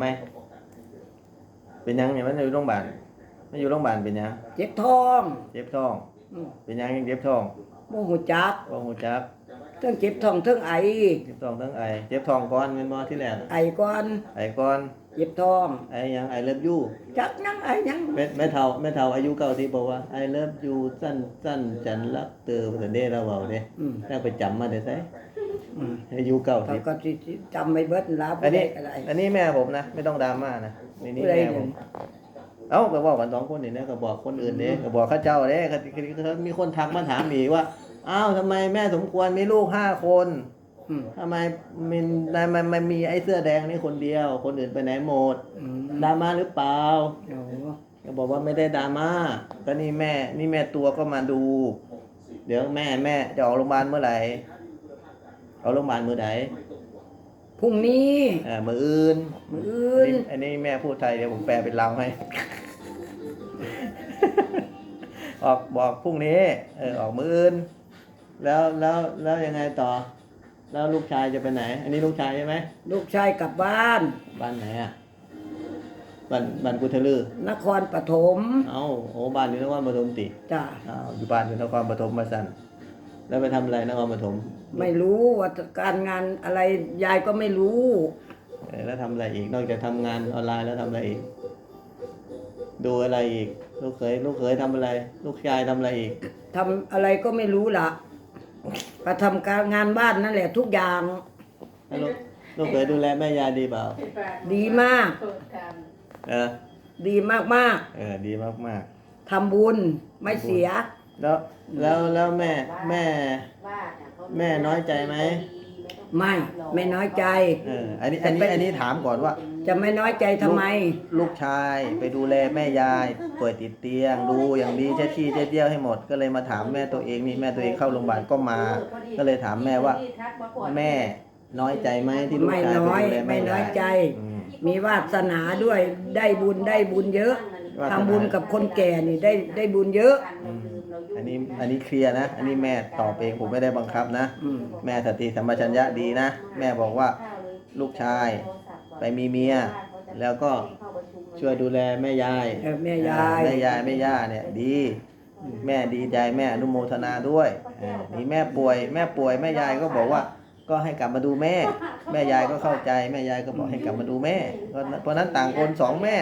ไหมเป็นหยังเนี่ยมันอยู่โรงพยาบาลมันอยู่โรงพยาบาลเป็นหยังเจ็บท้องเจ็บท้อง อืมเป็นหยังยังเจ็บท้องบ่หูจักบ่ฮู้จักเทั้งเจ็บท้องเทั้งไอ เจ็บท้องทั้งไอเจ็บท้องก่อนแม่นบ่ที่แรกไอก่อนไอก่อนเจ็บท้อง ไอหยังไอเลิฟยูจักนังไอยังแม่แม่เฒ่าแม่เฒ่าอายุเก่าที่บอกว่าไอเลิฟยูสั้นสั้นฉันรักเธอว่าซั่นเด้เราเว้าเด้อืมแล้วไปจำมาได้ไส อืมอายุเก่าเขาที่ก็สิจำไม่เบิดลาอันนี้ก็ได้อันนี้แม่ผมนะ ไม่ต้องดราม่านะนี่นี่ผู้ใดแม่ผมเอ้าก็บอกกันสองคนนี่นะก็บอกคนอื่นเด้ก็บอกข้าเจ้าเด้ก็ก็มีคนทักมาถามอีกว่า อ้าวทำไมแม่สมควรมีลูกห้าคนอืมทำไมมันมันมันมีไอ้เสื้อแดงนี่คนเดียว คนอื่นไปไหนหมดอืมดราม่าหรือเปล่า โอ้ก็บอกว่าไม่ได้ดราม่าก็นี่แม่ นี่แม่ตัวก็มาดู เดี๋ยวแม่แม่จะออกโรงพยาบาลเมื่อไหร่ เอาโรงพยาบาลมือไหนพรุ่งนี้ อ่ามืออื่นมื้ออื่น อันนี้แม่พูดไทยเดี๋ยวผมแปลเป็นลาวให้ ออกบอกพรุ่งนี้ เออออกมืออื่น แล้วแล้วแล้วยังไงต่อ แล้วลูกชายจะไปไหน อันนี้ลูกชายใช่ไหมลูกชายกลับบ้าน บ้านไหนอะบ้านบ้านกุเทลือนครปฐมเอ้าโอ้บ้านอยู่นครปฐมติจ้ะอ้าวอยู่บ้านอยู่นครปฐมมาสั่น แล้วไปทำอะไรนครปฐมไม่รู้ว่าการงานอะไรยายก็ไม่รู้ เออแล้วทำอะไรอีก นอกจากทำงานออนไลน์แล้วทำอะไรอีก ดูอะไรอีก ลูกเขยลูกเขยทำอะไร ลูกชายทำอะไรอีก ทำอะไรก็ไม่รู้ล่ะก็ทำการงานบ้านนั่นแหละทุกอย่าง แล้วลูกลูกเขยดูแลแม่ยายดีเปล่า ดีมาก เออ ดีมากเออ ดีมากๆทำบุญไม่เสียๆ แล้วแล้วแล้วแม่แม่ แม่น้อยใจไหม ไม่ไม่น้อยใจ เอออันนี้อันนี้อันนี้ถามก่อนว่า จะไม่น้อยใจทำไม ลูกชายไปดูแลแม่ยายป่วยติดเตียง ดูอย่างดีเช็ดขี้เช็ดเยี่ยวให้หมดก็เลยมาถามแม่ตัวเองนี่แม่ตัวเองเข้าโรงพยาบาลก็มา ก็เลยถามแม่ว่า แม่น้อยใจไหมที่ลูกไม่ชายน้อยไปดูแลไม่แม่น้อยยายใจ อืมมีวาสนาด้วยได้บุญได้บุญเยอะวาสนา ทำบุญกับคนแก่นี่ได้ได้บุญเยอะ อันนี้อันนี้เคลียร์นะ อันนี้แม่ตอบเองผมไม่ได้บังคับนะ อืมแม่สติสัมปชัญญะดีนะ แม่บอกว่าลูกชายไปมีเมีย แล้วก็ช่วยดูแลแม่ยายเออแม่ยาย แม่ยายแม่ย่าเนี่ยดี แม่ดีใจแม่อนุโมทนาด้วยเออนี่แม่ป่วย แม่ป่วยแม่ยายก็บอกว่า ก็ให้กลับมาดูแม่ แม่ยายก็เข้าใจ แม่ยายก็บอกให้กลับมาดูแม่เพราะเพราะนั้นต่างคนสองแม่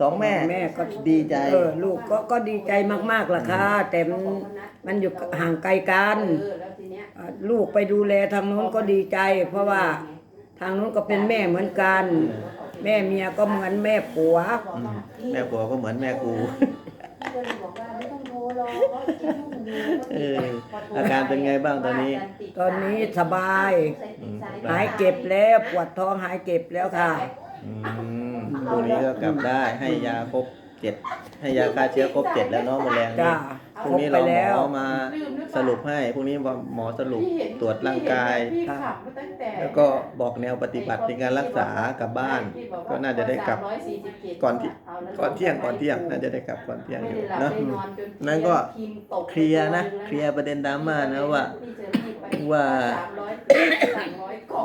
สองแม่แม่ก็ ดีใจ เออลูกก็ก็ดีใจมากๆล่ะค่ะแต่มันมันอยู่ห่างไกลกันอ่าลูกไปดูแลทางนู้นก็ดีใจ เพราะว่าทางนู้นก็เป็นแม่เหมือนกัน แม่เมียก็เหมือนแม่ผัว อืมแม่ผัวก็เหมือนแม่กูเอออาการเป็นไงบ้างตอนนี้ ตอนนี้สบายอืมหายเก็บแล้วปวดท้องหายเก็บแล้วค่ะ อืม พรุ่งนี้ก็กลับได้ให้ยาครบเจ็ดให้ยาฆ่าเชื้อครบเจ็ดแล้วเนาะแมลงนี้จ้าพรุ่งนี้ครบเราไปหมแล้วอมาสรุปให้พรุ่งนี้หมอสรุปตรวจร่างกาย แล้วก็บอกแนวปฏิบัติในการรักษากลับบ้าน ก็น่าจะได้กลับก่อนที่ก่อนเที่ยงก่อนเที่ยงน่าจะได้กลับก่อนเที่ยงอยู่เนาะนั่นก็เคลียร์นะเคลียร์ประเด็นดราม่านะว่า ว่า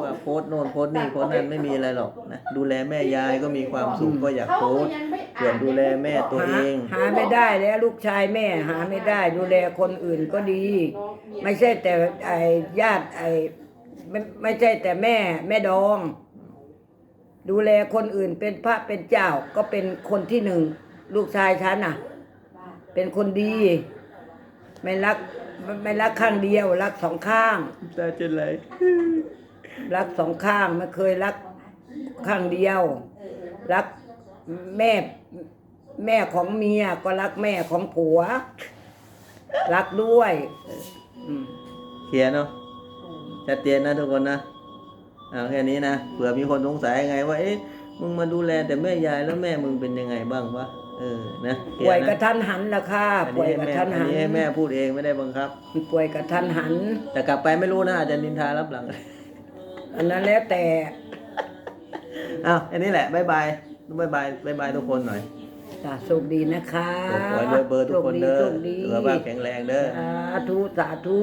ว่าโพสต์โน่นโพสต์นี่โพสต์นั่นไม่มีอะไรหรอกนะดูแลแม่ยายก็มีความสุขก็อยากโพสต์ส่วนดูแลแม่ตัวเอง หาหาไม่ได้แล้วลูกชายแม่หาไม่ได้ ดูแลคนอื่นก็ดี ไม่ใช่แต่ไอ้ญาติไอ้ไม่ไม่ใช่แต่แม่แม่ดอง ดูแลคนอื่นเป็นพระเป็นเจ้าก็เป็นคนที่หนึ่ง ลูกชายฉันน่ะ เป็นคนดี ไม่รัก ไม่ไม่รักข้างเดียว รักสองข้าง ตาจะไหลรักสองข้างไม่เคยรักข้างเดียว รักแม่แม่ของเมียก็รักแม่ของผัว รักด้วยอืมเคลียร์เนาะชัดเจนนะทุกคนนะเอาแค่นี้นะเผื่อมีคนสงสัยไงว่าเอ๊ะมึงมาดูแลแต่แม่ยายแล้วแม่มึงเป็นยังไงบ้างวะ เออนะเคลีป่วยร์กระนะทันหันละค่ะอันป่วนี้ยให้กระแม่ทันอันหันนี้ให้แม่พูดเองไม่ได้บังคับป่วยกระทันหัน แต่กลับไปไม่รู้นะอาจจะนินทารับหลัง อันนั้นแล้วแต่อ้าวอันนี้แหละบายบายบายบายบายบายทุกคนหน่อยจ้ะโชคดีนะคะขอให้รวยเบอร์ทุกคนเด้อโชคดีสุขภาพแข็งแรงเด้อสาธุสาธุ